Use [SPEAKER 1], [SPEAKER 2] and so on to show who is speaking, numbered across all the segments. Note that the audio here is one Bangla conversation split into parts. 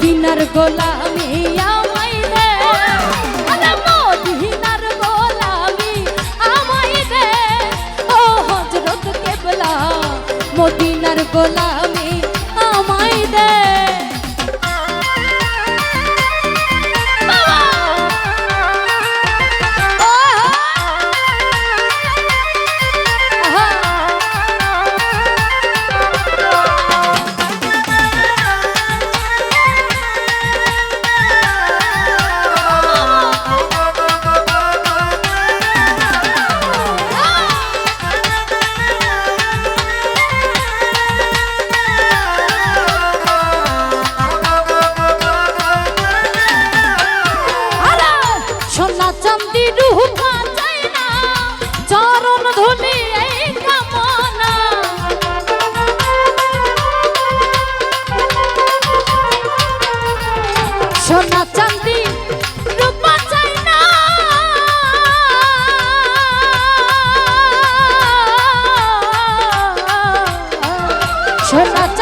[SPEAKER 1] মদিনার গোলামি আমায় দে। আরে মদিনার গোলামি আমায় দে। ও হযরত কেবলা মদিনার গোলামি।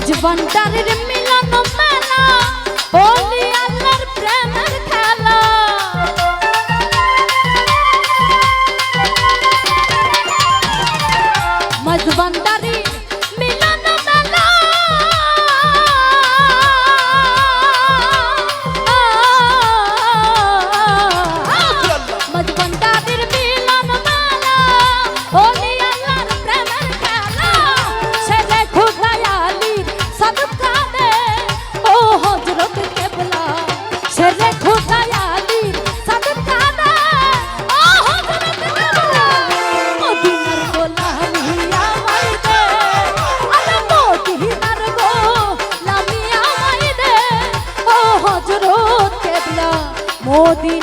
[SPEAKER 1] আজ বান্টারের মিলানো মেলা। Spotify.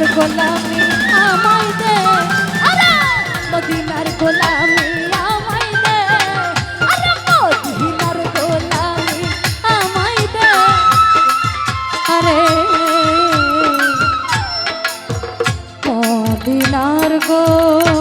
[SPEAKER 1] মদিনার গোলামি আমায় দে। আরে মদিনার গোলামি আমায় দে। আরে মদিনার গোলামি আমায় দে। আরে, মদিনার গোলামি